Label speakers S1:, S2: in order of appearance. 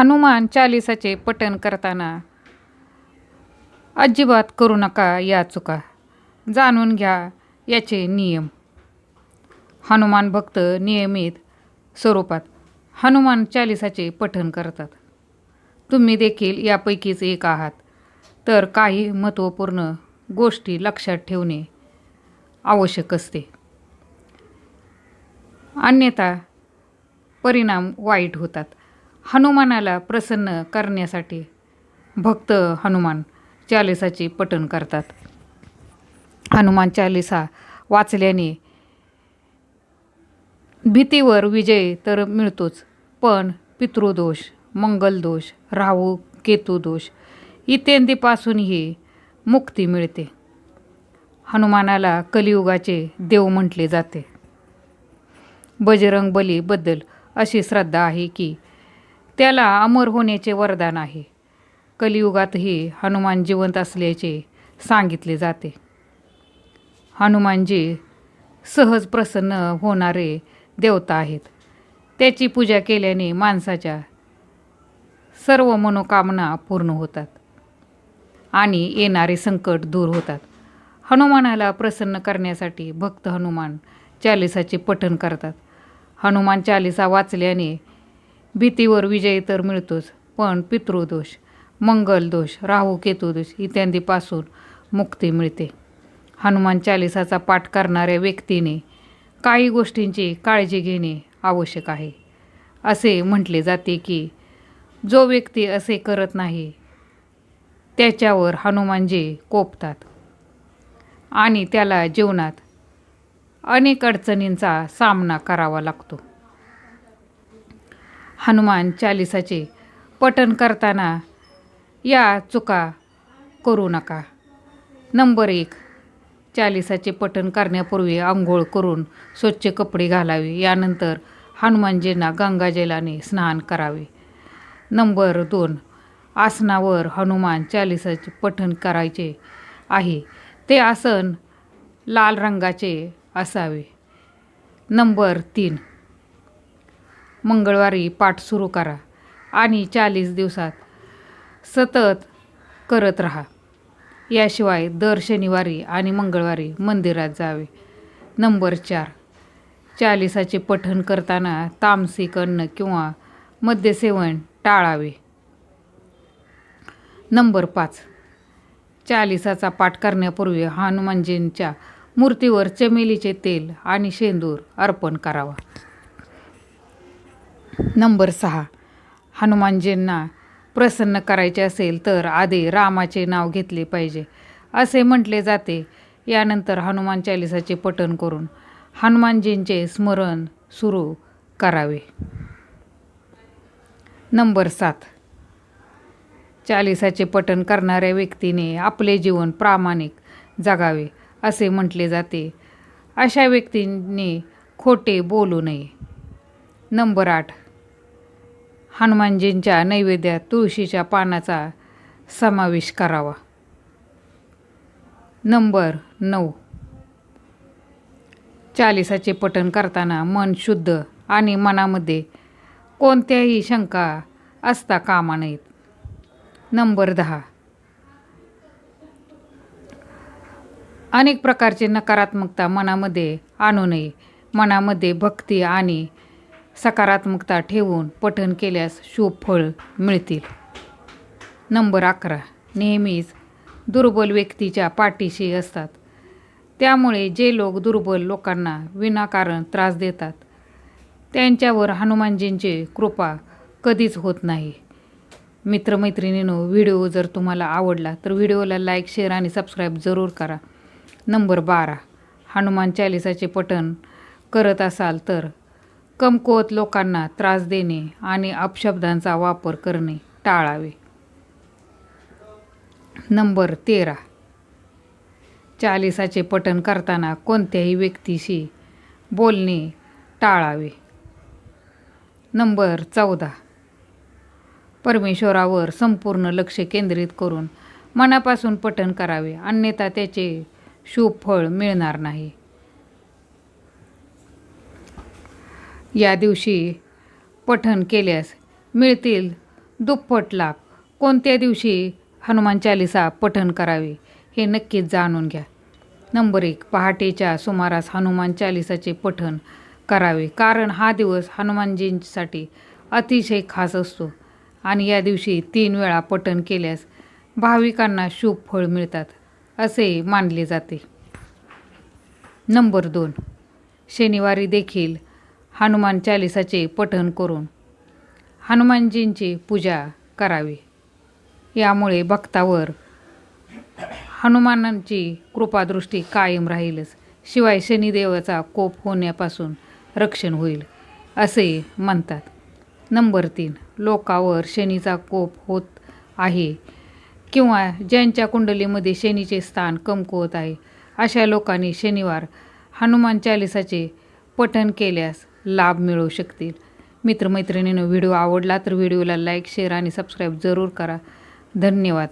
S1: हनुमान चालिसाचे पठण करताना अजिबात करू नका या चुका. जाणून घ्या याचे नियम. हनुमान भक्त नियमित स्वरूपात हनुमान चालिसाचे पठण करतात. तुम्ही देखील यापैकीच एक आहात. तर काही महत्त्वपूर्ण गोष्टी लक्षात ठेवणे आवश्यक असते. अन्यथा परिणाम वाईट होतात. हनुमानाला प्रसन्न करण्यासाठी भक्त हनुमान चालिसाचे पठण करतात. हनुमान चालिसा वाचल्याने भीतीवर विजय तर मिळतोच पण पितृदोष मंगलदोष राहू केतुदोष इत्यादीपासूनही मुक्ती मिळते. हनुमानाला कलियुगाचे देव म्हटले जाते. बजरंग बलीबद्दल अशी श्रद्धा आहे की त्याला अमर होण्याचे वरदान आहे. कलियुगातही हनुमान जिवंत असल्याचे सांगितले जाते. हनुमानजी सहज प्रसन्न होणारे देवता आहेत. त्याची पूजा केल्याने माणसाच्या सर्व मनोकामना पूर्ण होतात आणि येणारे संकट दूर होतात. हनुमानाला प्रसन्न करण्यासाठी भक्त हनुमान चालिसाचे पठण करतात. हनुमान चालिसा वाचल्याने भीतीवर विजय तर मिळतोच पण पितृदोष मंगलदोष राहू केतुदोष इत्यादीपासून मुक्ती मिळते. हनुमान चालिसाचा पाठ करणाऱ्या व्यक्तीने काही गोष्टींची काळजी घेणे आवश्यक आहे. असे म्हटले जाते की जो व्यक्ती असे करत नाही त्याच्यावर हनुमानजी कोपतात आणि त्याला जीवनात अनेक अडचणींचा सामना करावा लागतो. हनुमान चालिसाचे पठण करताना या चुका करू नका. नंबर एक चालिसाचे पठण करण्यापूर्वी आंघोळ करून स्वच्छ कपडे घालावे. यानंतर हनुमानजींना गंगाजलाने स्नान करावे. नंबर दोन आसनावर हनुमान चालिसाचे पठण करायचे आहे. ते आसन लाल रंगाचे असावे. नंबर तीन मंगळवारी पाठ सुरू करा आणि चाळीस दिवसात सतत करत राहा. याशिवाय दर शनिवारी आणि मंगळवारी मंदिरात जावे. नंबर चार. चालिसाचे पठण करताना तामसिक अन्न किंवा मद्यसेवन टाळावे. नंबर पाच. चालिसाचा पाठ करण्यापूर्वी हनुमानजींच्या मूर्तीवर चमेलीचे तेल आणि शेंदूर अर्पण करावा. नंबर सहा. हनुमानजींना प्रसन्न करायचे असेल तर आधी रामाचे नाव घेतले पाहिजे असे म्हटले जाते. यानंतर हनुमान चालिसाचे पठण करून हनुमानजींचे स्मरण सुरू करावे. नंबर सात. चालिसाचे पठण करणाऱ्या व्यक्तीने आपले जीवन प्रामाणिक जगावे असे म्हटले जाते. अशा व्यक्तींनी खोटे बोलू नये. नंबर आठ. हनुमानजींच्या नैवेद्यात तुळशीच्या पानाचा समावेश करावा. नंबर नऊ. चालिसाचे पठण करताना मन शुद्ध आणि मनामध्ये कोणत्याही शंका असता कामा नयेत. नंबर दहा. अनेक प्रकारचे नकारात्मकता मनामध्ये आणू नये. मनामध्ये भक्ती आणि सकारात्मकता ठेवून पठन केल्यास शुभ फळ मिळतील. नंबर अकरा. नेहमीच दुर्बल व्यक्तीच्या पाठीशी असतात. त्यामुळे जे लोक दुर्बल लोकांना विनाकारण त्रास देतात त्यांच्यावर हनुमानजींची कृपा कधीच होत नाही. मित्रमैत्रिणींनो व्हिडिओ जर तुम्हाला आवडला तर व्हिडिओला लाईक शेअर आणि सबस्क्राईब जरूर करा. नंबर बारा. हनुमान चालिसाचे पठण करत असाल तर कमकुवत लोकांना त्रास देणे आणि अपशब्दांचा वापर करणे टाळावे. नंबर तेरा. चालिसाचे पठण करताना कोणत्याही व्यक्तीशी बोलणे टाळावे. नंबर चौदा. परमेश्वरावर संपूर्ण लक्ष केंद्रित करून मनापासून पठण करावे अन्यथा त्याचे शुभ फळ मिळणार नाही. या दिवशी पठण केल्यास मिळतील दुप्पट लाभ कोणत्या दिवशी हनुमान चालिसा पठण करावे हे नक्कीच जाणून घ्या. नंबर एक पहाटेच्या सुमारास हनुमान चालिसाचे पठण करावे. कारण हा दिवस हनुमानजींसाठी अतिशय खास असतो आणि या दिवशी तीन वेळा पठण केल्यास भाविकांना शुभ फळ मिळतात असे मानले जाते. नंबर दोन शनिवारी देखील हनुमान चालिसाचे पठण करून हनुमानजींची पूजा करावी. यामुळे भक्तावर हनुमानांची कृपादृष्टी कायम राहीलच. शिवाय शनिदेवाचा कोप होण्यापासून रक्षण होईल असे म्हणतात. नंबर तीन लोकावर शनीचा कोप होत आहे किंवा ज्यांच्या कुंडलीमध्ये शनीचे स्थान कमकुवत आहे अशा लोकांनी शनिवार हनुमान चालिसाचे पठन केल्यास लाभ मिळू शकतील. मित्रमैत्रिणीनं व्हिडिओ आवडला तर व्हिडिओला लाईक शेअर आणि सबस्क्राईब जरूर करा. धन्यवाद.